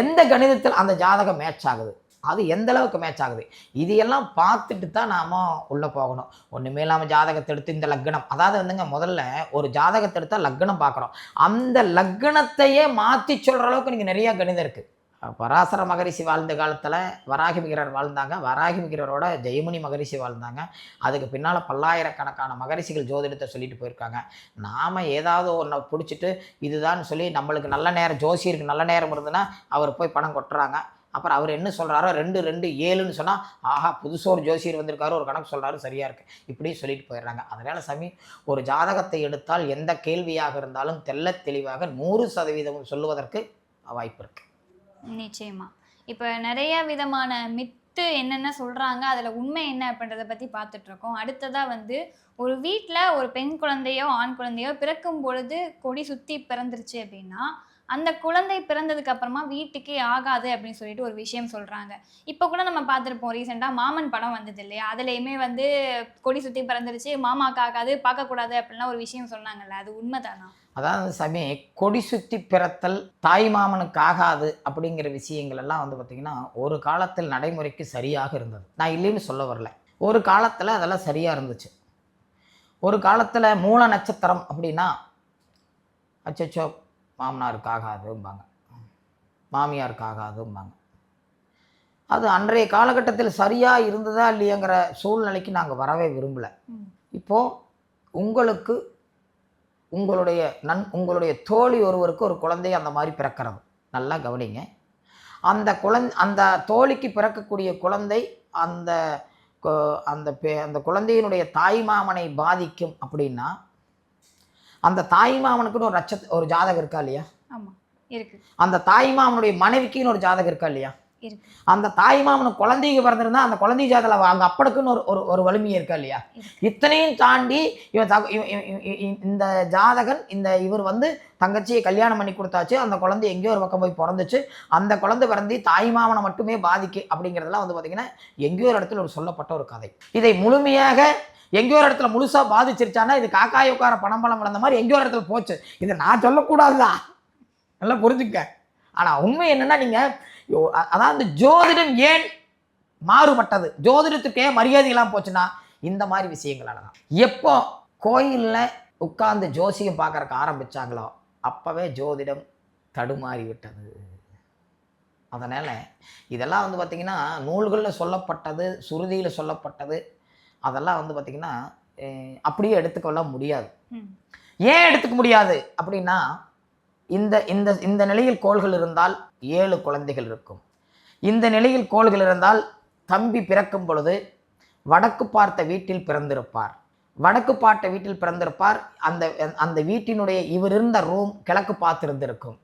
எந்த கணிதத்தில் அந்த ஜாதகம் மேட்ச் ஆகுது? அது எந்த அளவுக்கு மேட்ச் ஆகுது? இதையெல்லாம் பார்த்துட்டு தான் நாம் உள்ளே போகணும். ஒன்றுமே இல்லாமல் ஜாதகத்தை எடுத்து இந்த லக்னம் அதாவது வந்துங்க முதல்ல ஒரு ஜாதகத்தை எடுத்தால் லக்னம் பார்க்குறோம். அந்த லக்னத்தையே மாற்றி சொல்கிற அளவுக்கு நீங்கள் நிறையா கணிதம் இருக்குது பராசர மகரிஷி வாழ்ந்த காலத்தில் வராகி மிகிரர் வாழ்ந்தாங்க. வராகி மிகிரரோட ஜெயமுனி மகரிஷி வாழ்ந்தாங்க. அதுக்கு பின்னால் பல்லாயிரக்கணக்கான மகரிஷிகள் ஜோதிடத்தை சொல்லிட்டு போயிருக்காங்க. நாம் ஏதாவது ஒன்றை பிடிச்சிட்டு இதுதான் சொல்லி நம்மளுக்கு நல்ல நேரம் ஜோசியருக்கு நல்ல நேரம் இருந்ததுன்னா அவர் போய் பணம் கொட்டுறாங்க. அப்புறம் அவர் என்ன சொல்கிறாரோ ரெண்டு ரெண்டு ஏழுன்னு சொன்னால் ஆஹா புதுசாக ஒரு ஜோசியர் வந்திருக்காரு ஒரு கணக்கு சொல்கிறாரு சரியாக இருக்குது இப்படி சொல்லிட்டு போயிடுறாங்க. அதனால் சாமி ஒரு ஜாதகத்தை எடுத்தால் எந்த கேள்வியாக இருந்தாலும் தெல்ல தெளிவாக நூறு சதவீதம் சொல்லுவதற்கு வாய்ப்பு இருக்குது நிச்சயமா. இப்போ நிறைய விதமான மித்து என்னென்ன சொல்றாங்க அதுல உண்மை என்ன அப்படின்றத பத்தி பார்த்துட்டு இருக்கோம் அடுத்ததா வந்து ஒரு வீட்டில் ஒரு பெண் குழந்தையோ ஆண் குழந்தையோ பிறக்கும் பொழுது கொடி சுற்றி பிறந்துருச்சு அப்படின்னா அந்த குழந்தை பிறந்ததுக்கு அப்புறமா வீட்டுக்கே ஆகாது அப்படின்னு சொல்லிட்டு ஒரு விஷயம் சொல்றாங்க. இப்போ கூட நம்ம பார்த்துருப்போம் ரீசெண்டாக மாமன் படம் வந்தது இல்லையா? அதுலேயுமே வந்து கொடி சுற்றி பிறந்துருச்சு மாமாக்கு ஆகாது பார்க்கக்கூடாது அப்படின்லாம் ஒரு விஷயம் சொன்னாங்கல்ல. அது உண்மைதானா? அதாவது சமய கொடி சுத்தி பிறத்தல் தாய் மாமனுக்கு ஆகாது அப்படிங்கிற விஷயங்கள் எல்லாம் வந்து பார்த்திங்கன்னா ஒரு காலத்தில் நடைமுறைக்கு சரியாக இருந்தது. நான் இல்லைன்னு சொல்ல வரல. ஒரு காலத்தில் அதெல்லாம் சரியாக இருந்துச்சு. ஒரு காலத்தில் மூல நட்சத்திரம் அப்படின்னா அச்சோ மாமனாருக்கு ஆகாதும்பாங்க மாமியாருக்கு ஆகாதும்பாங்க அது அன்றைய காலகட்டத்தில் சரியாக இருந்ததா இல்லையாங்கிற சூழ்நிலைக்கு நாங்கள் வரவே விரும்பலை. இப்போது உங்களுக்கு உங்களுடைய நன் உங்களுடைய தோழி ஒருவருக்கு ஒரு குழந்தை அந்த மாதிரி பிறக்கிறது. நல்லா கவனிங்க. அந்த குழந்தை அந்த தோழிக்கு பிறக்கக்கூடிய குழந்தை அந்த அந்த பெ- அந்த குழந்தையினுடைய தாய் மாமனை பாதிக்கும் அப்படின்னா அந்த தாய் மாமனுக்குன்னு ஒரு நட்சத் ஒரு ஜாதகம் இருக்கா இல்லையா? ஆமா இருக்கு. அந்த தாய் மாமனுடைய மனைவிக்குன்னு ஒரு ஜாதகம் இருக்கா இல்லையா? அந்த தாய் மாமனுக்கு குழந்தைக்கு பிறந்திருந்தா அந்த குழந்தை ஜாதத்தில் அங்கே அப்பனுக்குன்னு ஒரு ஒரு ஒரு வலிமை இருக்கா இல்லையா? இத்தனையும் தாண்டி இவன் இந்த ஜாதகன் இந்த இவர் வந்து தங்கச்சியை கல்யாணம் பண்ணி கொடுத்தாச்சு அந்த குழந்தை எங்கேயோ ஒரு பக்கம் போய் பிறந்துச்சு அந்த குழந்தை பிறந்து தாய் மாமனை மட்டுமே பாதிக்கு அப்படிங்கிறதெல்லாம் வந்து பார்த்தீங்கன்னா எங்கேயோ ஒரு இடத்துல ஒரு சொல்லப்பட்ட ஒரு கதை. இதை முழுமையாக எங்கேயோ ஒரு இடத்துல முழுசாக பாதிச்சிருச்சானா இது காக்காய் உட்கார பணம் பணம் வளர்ந்த மாதிரி எங்கேயோ ஒரு இடத்துல போச்சு. இதை நான் சொல்லக்கூடாதுதான் நல்லா புரிஞ்சுக்க. ஆனால் உண்மை என்னென்னா நீங்கள் அதாவது ஜோதிடம் ஏன் மாறுபட்டது? ஜோதிடத்துக்கு ஏன் போச்சுன்னா இந்த மாதிரி விஷயங்களால தான். எப்போ கோயிலில் உட்கார்ந்து ஜோசியம் பார்க்குறக்கு ஆரம்பிச்சாங்களோ அப்போவே ஜோதிடம் தடுமாறி விட்டது அதனால் இதெல்லாம் வந்து பார்த்திங்கன்னா நூல்களில் சொல்லப்பட்டது சுருதியில் சொல்லப்பட்டது அதெல்லாம் வந்து பார்த்திங்கன்னா அப்படியே எடுத்துக்கொள்ள முடியாது. ஏன் எடுத்துக்க முடியாது? அப்படின்னா இந்த இந்த இந்த நிலையில் கோள்கள் இருந்தால் ஏழு குழந்தைகள் இருக்கும். இந்த நிலையில் கோள்கள் இருந்தால் தம்பி பிறக்கும் பொழுது வடக்கு பார்த்த வீட்டில் பிறந்திருப்பார். வடக்கு பார்த்த வீட்டில் பிறந்திருப்பார். அந்த அந்த வீட்டினுடைய இவர் இருந்த ரூம் கிழக்கு பார்த்திருந்திருக்கும்.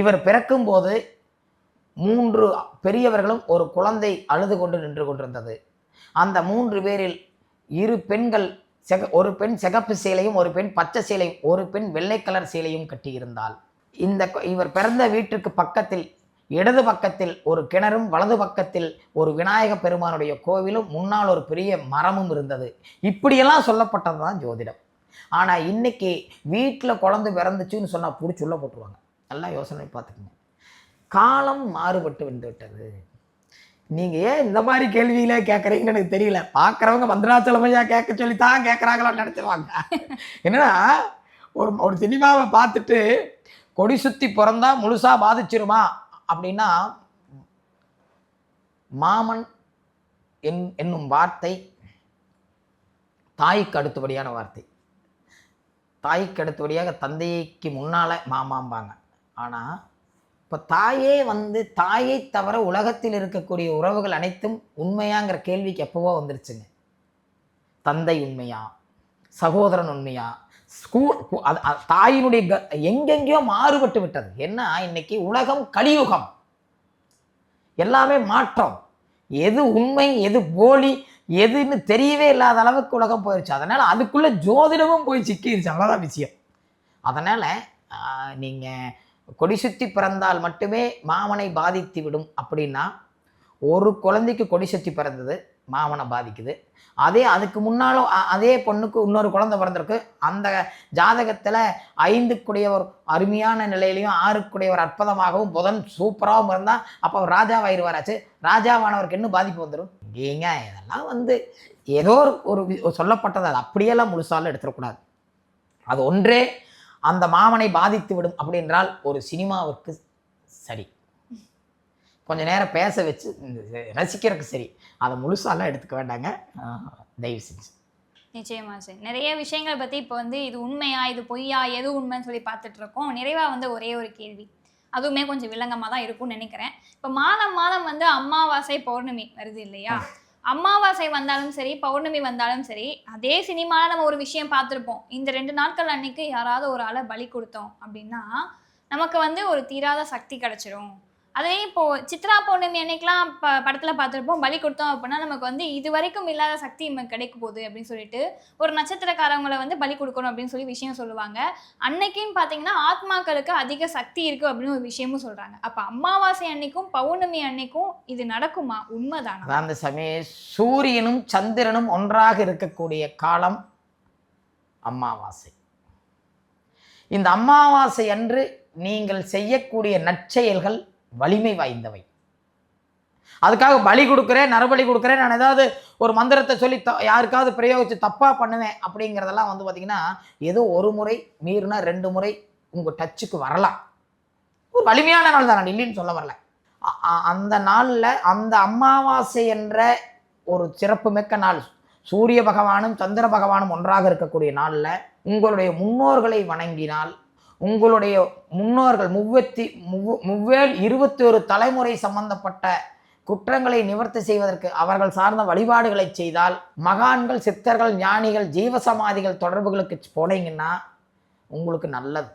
இவர் பிறக்கும்போது மூன்று பெரியவர்களும் ஒரு குழந்தை அழுது கொண்டு நின்று கொண்டிருந்தது. அந்த மூன்று பேரில் இரு பெண்கள் செக ஒரு பெண் சிகப்பு சேலையும் ஒரு பெண் பச்சை சேலையும் ஒரு பெண் வெள்ளை கலர் சேலையும் கட்டியிருந்தாள். இந்த இவர் பிறந்த வீட்டிற்கு பக்கத்தில் இடது பக்கத்தில் ஒரு கிணறும் வலது பக்கத்தில் ஒரு விநாயக பெருமானுடைய கோவிலும் முன்னால் ஒரு பெரிய மரமும் இருந்தது. இப்படியெல்லாம் சொல்லப்பட்டது தான் ஜோதிடம். ஆனால் இன்னைக்கு வீட்டில் குழந்தை பிறந்துச்சுன்னு சொன்னால் பிடிச்சி போட்டுருவாங்க. நல்லா யோசனை பார்த்துக்குங்க. காலம் மாறுபட்டு வந்து விட்டது. நீங்கள் ஏன் இந்த மாதிரி கேள்வியில கேட்குறீங்கன்னு எனக்கு தெரியல. பார்க்குறவங்க மந்திராச்சலமையா கேட்க சொல்லி தான் கேட்குறாங்களான்னு நினச்சிருவாங்க. என்னன்னா ஒரு ஒரு சினிமாவை பார்த்துட்டு கொடி சுற்றி பிறந்தா முழுசாக பாதிச்சிருமா? அப்படின்னா மாமன் என் என்னும் வார்த்தை தாய்க்கு அடுத்தபடியான வார்த்தை. தாய்க்கு அடுத்தபடியாக தந்தைக்கு முன்னால் மாமாம்பாங்க. ஆனால் இப்போ தாயே வந்து தாயை தவிர உலகத்தில் இருக்கக்கூடிய உறவுகள் அனைத்தும் உண்மையாங்கிற கேள்விக்கு எப்போவோ வந்துருச்சுங்க. தந்தை உண்மையா? சகோதரன் உண்மையா? ஸ்கூல் அது- தாயினுடைய க எங்கெங்கேயோ மாறுபட்டு விட்டது. என்ன இன்னைக்கு உலகம் கலியுகம். எல்லாமே மாற்றம். எது உண்மை எது போலி எதுன்னு தெரியவே இல்லாத அளவுக்கு உலகம் போயிடுச்சு அதனால அதுக்குள்ள ஜோதிடமும் போய் சிக்கிடுச்சு அவ்வளோதான் விஷயம். அதனால நீங்கள் கொடி சுத்தி பிறந்தால் மட்டுமே மாமனை பாதித்து விடும் அப்படின்னா ஒரு குழந்தைக்கு கொடி சுத்தி பிறந்தது மாமனை பாதிக்குது. அதே அதுக்கு முன்னாலும் அதே பொண்ணுக்கு இன்னொரு குழந்தை பிறந்திருக்கு. அந்த ஜாதகத்தில் ஐந்துக்குடையவர் அருமையான நிலையிலையும் ஆறுக்குடையவர் அற்புதமாகவும் புதன் சூப்பராகவும் இருந்தால் அப்போ அவர் ராஜாவாயிருவாராச்சு. ராஜாவானவருக்கு என்ன பாதிப்பு வந்துடும் ஏங்க இதெல்லாம் வந்து ஏதோ ஒரு ஒரு சொல்லப்பட்டது. அது அப்படியெல்லாம் முழுசாலும் எடுத்துடக்கூடாது. அது ஒன்றே அந்த மாமனை பாதித்து விடும் அப்படின்றால் ஒரு சினிமாவிற்கு சரி. கொஞ்ச நேரம் பேச வச்சு ரசிக்கிறதுக்கு சரி. அதை முழுசாலாம் எடுத்துக்க வேண்டாங்க. தயவு செஞ்சு. நிச்சயமா சார் நிறைய விஷயங்கள் பத்தி இப்போ வந்து இது உண்மையா இது பொய்யா எது உண்மைன்னு சொல்லி பார்த்துட்டு இருக்கோம். நிறைவா வந்து ஒரே ஒரு கேள்வி. அதுவுமே கொஞ்சம் வில்லங்கமாக தான் இருக்கும்னு நினைக்கிறேன். இப்போ மாதம் மாதம் வந்து அமாவாசை பௌர்ணமி வருது இல்லையா? அமாவாசை வந்தாலும் சரி பௌர்ணமி வந்தாலும் சரி அதே சினிமாவில் நம்ம ஒரு விஷயம் பார்த்துருப்போம். இந்த ரெண்டு நாட்கள் அன்னைக்கு யாராவது ஒரு ஆளை பலி கொடுத்தோம் அப்படின்னா நமக்கு வந்து ஒரு தீராத சக்தி கிடைச்சிரும். அதே இப்போ சித்ரா பௌர்ணமி அன்னைக்கெல்லாம் ப படத்துல பார்த்துருப்போம். பலி கொடுத்தோம் அப்படின்னா நமக்கு வந்து இது வரைக்கும் இல்லாத சக்தி நமக்கு கிடைக்க போகுது அப்படின்னு சொல்லிட்டு ஒரு நட்சத்திரக்காரங்களை வந்து பலி கொடுக்கணும் அப்படின்னு சொல்லி விஷயம் சொல்லுவாங்க. அன்னைக்குன்னு பார்த்தீங்கன்னா ஆத்மாக்களுக்கு அதிக சக்தி இருக்கு அப்படின்னு ஒரு விஷயமும் சொல்றாங்க. அப்ப அமாவாசை அன்னைக்கும் பௌர்ணமி அன்னைக்கும் இது நடக்குமா? உண்மைதானா? அந்த சமயம் சூரியனும் சந்திரனும் ஒன்றாக இருக்கக்கூடிய காலம் அமாவாசை. இந்த அமாவாசை அன்று நீங்கள் செய்யக்கூடிய நற்செயல்கள் வலிமை வாய்ந்தவை. அதுக்காக பலி கொடுக்குறேன் நரபலி கொடுக்குறேன். நான் ஏதாவது ஒரு மந்திரத்தை சொல்லி த யாருக்காவது பிரயோகித்து தப்பாக பண்ணுவேன் அப்படிங்கிறதெல்லாம் வந்து பார்த்திங்கன்னா ஏதோ ஒரு முறை மீறினா ரெண்டு முறை உங்கள் டச்சுக்கு வரலாம். ஒரு வலிமையான நாள் தான் நான் இல்லைன்னு சொல்ல வரல. அந்த நாளில் அந்த அமாவாசை என்ற ஒரு சிறப்புமிக்க நாள் சூரிய பகவானும் சந்திர பகவானும் ஒன்றாக இருக்கக்கூடிய நாளில் உங்களுடைய முன்னோர்களை வணங்கினால் உங்களுடைய முன்னோர்கள் முவ்வத்தி முவ் முவ்வேல் இருபத்தி ஒரு தலைமுறை சம்பந்தப்பட்ட குற்றங்களை நிவர்த்தி செய்வதற்கு அவர்கள் சார்ந்த வழிபாடுகளை செய்தால் மகான்கள் சித்தர்கள் ஞானிகள் ஜீவசமாதிகள் தொடர்புகளுக்கு போனீங்கன்னா உங்களுக்கு நல்லது.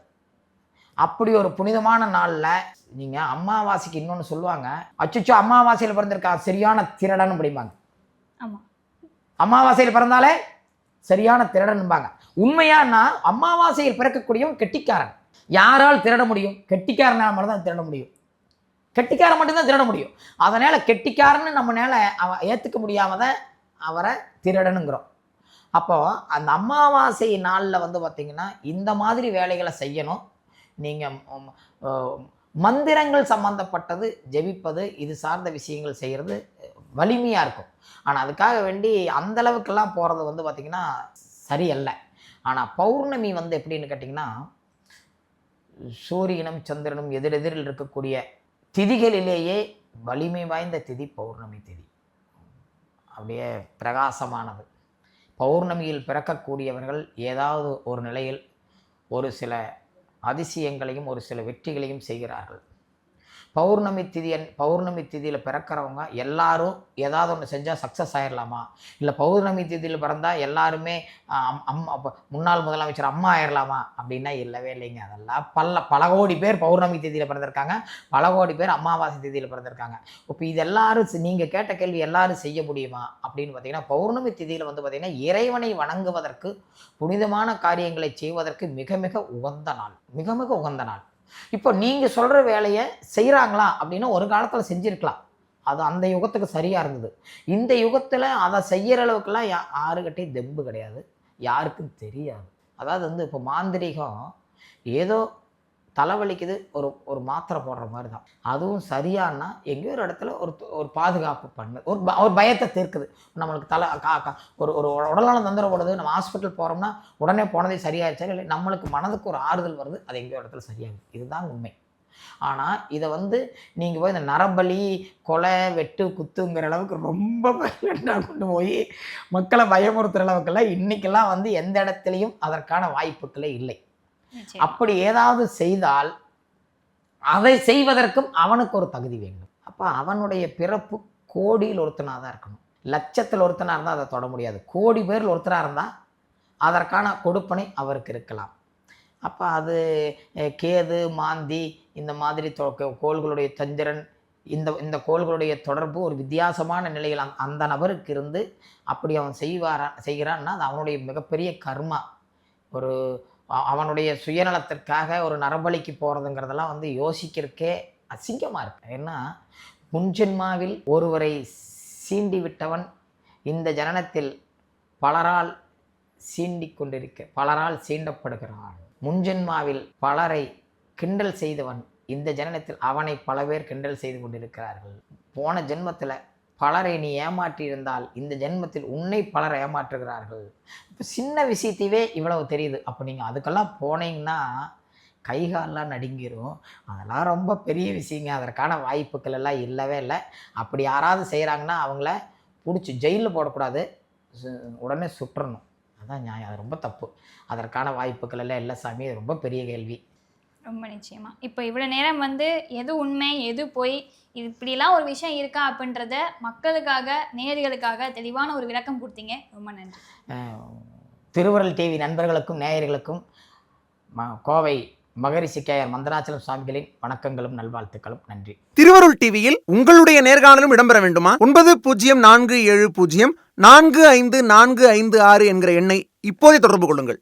அப்படி ஒரு புனிதமான நாளில் நீங்கள் அமாவாசைக்கு இன்னொன்று சொல்லுவாங்க. அச்சுச்சோ அமாவாசையில் பிறந்திருக்கா சரியான திருடன் அப்படிம்பாங்க. ஆமா. அமாவாசையில் பிறந்தாலே சரியான திருடன்பாங்க உண்மையானா அமாவாசையில் பிறக்கக்கூடியவன் கெட்டிக்காரன். யாரால் திருட முடியும்? கெட்டிக்காரனால் மட்டும் தான் திருட முடியும். கெட்டிக்காரன் மட்டும்தான் திருட முடியும். அதனால் கெட்டிக்காரன்னு நம்ம மேல அவன் ஏற்றுக்க முடியாம தான் அவரை திருடனுங்கிறோம். அப்போ அந்த அமாவாசை நாளில் வந்து பார்த்தீங்கன்னா இந்த மாதிரி வேலைகளை செய்யணும். நீங்கள் மந்திரங்கள் சம்பந்தப்பட்டது ஜெபிப்பது இது சார்ந்த விஷயங்கள் செய்கிறது வலிமையாக இருக்கும். ஆனால் அதுக்காக வேண்டி அந்த அளவுக்கெல்லாம் போகிறது வந்து பார்த்திங்கன்னா சரியல்ல. ஆனால் பௌர்ணமி வந்து எப்படின்னு கேட்டிங்கன்னா சூரியனும் சந்திரனும் எதிரெதிரில் இருக்கக்கூடிய திதிகளிலேயே வலிமை வாய்ந்த திதி பௌர்ணமி திதி. அப்படியே பிரகாசமானது. பௌர்ணமியில் பிறக்கக்கூடியவர்கள் ஏதாவது ஒரு நிலையில் ஒரு சில அதிசயங்களையும் ஒரு சில வெற்றிகளையும் செய்கிறார்கள். பௌர்ணமி திதியன் பௌர்ணமி திதியில் பிறக்கிறவங்க எல்லாரும் ஏதாவது ஒன்று செஞ்சால் சக்ஸஸ் ஆயிடலாமா இல்லை பௌர்ணமி திதியில் பிறந்தால் எல்லாருமே அம் அம்மா முன்னாள் முதலமைச்சர் அம்மா ஆயிடலாமா அப்படின்னா இல்லவே இல்லைங்க. அதெல்லாம் பல பல கோடி பேர் பௌர்ணமி திதியில் பிறந்திருக்காங்க. பல கோடி பேர் அமாவாசை திதியில் பிறந்திருக்காங்க. இப்போ இது எல்லாரும் நீங்கள் கேட்ட கேள்வி எல்லாரும் செய்ய முடியுமா? அப்படின்னு பார்த்தீங்கன்னா பௌர்ணமி திதியில் வந்து பார்த்தீங்கன்னா இறைவனை வணங்குவதற்கு புனிதமான காரியங்களை செய்வதற்கு மிக மிக உகந்த நாள். மிக மிக உகந்த நாள். இப்போ நீங்கள் சொல்கிற வேலையை செய்கிறாங்களா அப்படின்னா ஒரு காலத்தில் செஞ்சுருக்கலாம். அது அந்த யுகத்துக்கு சரியாக இருந்தது. இந்த யுகத்தில் அதை செய்கிற அளவுக்குலாம் யா யாருக்கிட்டையும் தெம்பு கிடையாது. யாருக்கும் தெரியாது. அதாவது வந்து இப்போ மாந்திரீகம் ஏதோ தலைவலிக்குது ஒரு ஒரு மாத்திரை போடுற மாதிரி தான் அதுவும் சரியானா எங்கேயோ ஒரு இடத்துல ஒரு ஒரு பாதுகாப்பு பண்ணு. ஒரு ப- ஒரு பயத்தை தீர்க்குது. நம்மளுக்கு தலை கா கா- ஒரு ஒரு உடல்நலம் தொந்தரப்படுது நம்ம ஹாஸ்பிட்டல் போகிறோம்னா உடனே போனதே சரியாயிருச்சா இல்லை நம்மளுக்கு மனதுக்கு ஒரு ஆறுதல் வருது அது எங்கேயோ இடத்துல சரியாகுது. இதுதான் உண்மை. ஆனால் இதை வந்து நீங்கள் போய் இந்த நரபலி கொலை வெட்டு குத்துங்கிற அளவுக்கு ரொம்ப பயங்கரமாக கொண்டு போய் மக்களை பயமுறுத்துகிற அளவுக்கெல்லாம் இன்றைக்கெல்லாம் வந்து எந்த இடத்துலையும் அதற்கான வாய்ப்புகளே இல்லை. அப்படி ஏதாவது செய்தால் அதை செய்வதற்கும் அவனுக்கு ஒரு தகுதி வேண்டும். அப்போ அவனுடைய பிறப்பு கோடியில் ஒருத்தனாக தான் இருக்கணும். லட்சத்தில் ஒருத்தனாக இருந்தால் அதை தொட முடியாது. கோடி பேரில் ஒருத்தனாக இருந்தால் அதற்கான கொடுப்பனை அவருக்கு இருக்கலாம். அப்போ அது கேது மாந்தி இந்த மாதிரி தொ- கோள்களுடைய சந்திரன் இந்த இந்த கோள்களுடைய தொடர்பு ஒரு வித்தியாசமான நிலையில் அந்த- அந்த நபருக்கு இருந்து அப்படி அவன் செய்வாரா செய்கிறான்னா அது அவனுடைய மிகப்பெரிய கர்மா. ஒரு அவனுடைய சுயநலத்திற்காக ஒரு நரபலிக்கு போகிறதுங்கிறதெல்லாம் வந்து யோசிக்கிறதுக்கே அசிங்கமாக இருக்கு. ஏன்னா முன்ஜென்மாவில் ஒருவரை சீண்டி விட்டவன் இந்த ஜனனத்தில் பலரால் சீண்டி கொண்டிருக்க பலரால் சீண்டப்படுகிறான். முன்ஜென்மாவில் பலரை கிண்டல் செய்தவன் இந்த ஜனனத்தில் அவனை பல பேர் கிண்டல் செய்து கொண்டிருக்கிறார்கள். போன ஜென்மத்தில் பலரை நீ ஏமாற்றியிருந்தால் இந்த ஜென்மத்தில் உன்னை பலர் ஏமாற்றுகிறார்கள். இப்போ சின்ன விஷயத்தையே இவ்வளவு தெரியுது. அப்போ நீங்கள் அதுக்கெல்லாம் போனீங்கன்னா கை கால்லாம் நடுங்கிரும். அதெல்லாம் ரொம்ப பெரிய விஷயங்க. அதற்கான வாய்ப்புகள் எல்லாம் இல்லவே இல்லை. அப்படி யாராவது செய்கிறாங்கன்னா அவங்கள பிடிச்சி ஜெயிலில் போடக்கூடாது. உடனே சுற்றணும். அதான் நியாயம். அது ரொம்ப தப்பு. அதற்கான வாய்ப்புகள் எல்லாம் இல்லை சாமி. ரொம்ப பெரிய கேள்வி. ரொம்ப நிச்சயமா. இப்போ இவ்வளோ நேரம் வந்து எது உண்மை எது பொய் இது இப்படிலாம் ஒரு விஷயம் இருக்கா அப்படின்றத மக்களுக்காக நேயர்களுக்காக தெளிவான ஒரு விளக்கம் கொடுத்தீங்க. ரொம்ப நன்றி. அஹ், திருவருள் டிவி நண்பர்களுக்கும் நேயர்களுக்கும் ம- கோவை மகரிஷி கேஆர் மந்தனாச்சலம் சுவாமிகளின் வணக்கங்களும் நல்வாழ்த்துக்களும். நன்றி. திருவருள் டிவியில் உங்களுடைய நேர்காணலும் இடம்பெற வேண்டுமா? ஒன்பது பூஜ்ஜியம் நான்கு ஏழு பூஜ்ஜியம் நான்கு ஐந்து நான்கு ஐந்து ஆறு என்கிற எண்ணை இப்போதே தொடர்பு கொள்ளுங்கள்.